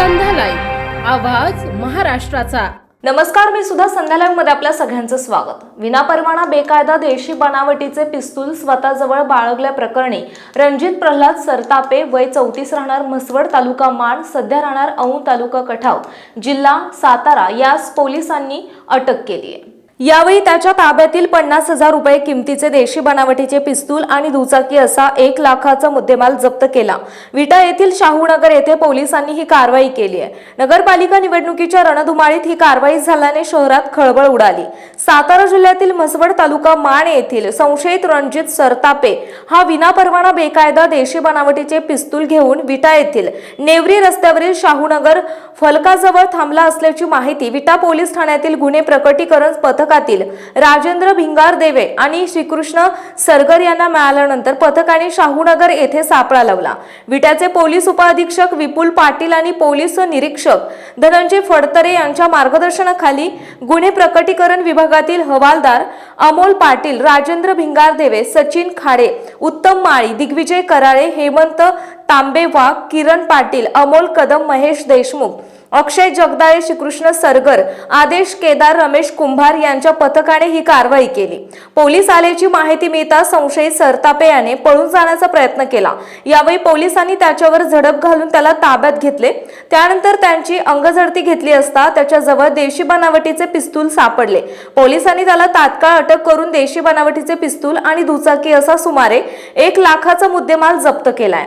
आवाज महाराष्ट्राचा. नमस्कार मी सुद्धा संध्यालाईव्हमध्ये आपल्या सगळ्यांचं स्वागत. विनापरवाना बेकायदा देशी बनावटीचे पिस्तूल स्वतःजवळ बाळगल्याप्रकरणी रणजित प्रल्हाद सरतापे वय चौतीस राहणार म्हसवड तालुका माण सध्या राहणार औ तालुका कठाव जिल्हा सातारा यास पोलिसांनी अटक केली आहे. यावेळी त्याच्या ताब्यातील पन्नास हजार रुपये किमतीचे देशी बनावटीचे पिस्तूल आणि दुचाकी असा एक लाखाचा मुद्देमाल जप्त केला. विटा येथील शाहूनगर येथे पोलिसांनी ही कारवाई केली आहे. नगरपालिका निवडणुकीच्या रणधुमाळीत ही कारवाई झाल्याने शहरात खळबळ उडाली. सातारा जिल्ह्यातील म्हसवड तालुका माण येथील संशयित रणजित सरतापे हा विनापरवाना बेकायदा देशी बनावटीचे पिस्तूल घेऊन विटा येथील नेवरी रस्त्यावरील शाहूनगर फलकाजवळ थांबला असल्याची माहिती विटा पोलीस ठाण्यातील गुन्हे प्रकटीकरण पथकातील राजेंद्र भिंगार देवे आणि श्रीकृष्ण सरगर यांना मिळाल्यानंतर पथकाने शाहूनगर येथे सापळा लावला. विट्याचे पोलीस उपअधीक्षक विपुल पाटील आणि पोलीस निरीक्षक धनंजय फडतरे यांच्या मार्गदर्शनाखाली गुन्हे प्रकटीकरण विभागातील हवालदार अमोल पाटील राजेंद्र भिंगार देवे सचिन खाडे उत्तम माळी दिग्विजय कराळे हेमंत तांबे वाघ किरण पाटील अमोल कदम महेश देशमुख अक्षय जगदाळे श्रीकृष्ण सरगर आदेश केदार रमेश कुंभार यांच्या पथकाने ही कारवाई केली. पोलीस आल्याची माहिती मिळता संशयित सरतापे याने पळून जाण्याचा प्रयत्न केला. यावेळी पोलिसांनी त्याच्यावर झडप घालून त्याला ताब्यात घेतले. त्यानंतर त्यांची अंगझडती घेतली असता त्याच्याजवळ देशी बनावटीचे पिस्तूल सापडले. पोलिसांनी त्याला तात्काळ अटक करून देशी बनावटीचे पिस्तूल आणि दुचाकी असा सुमारे एक लाखाचा मुद्देमाल जप्त केलाय.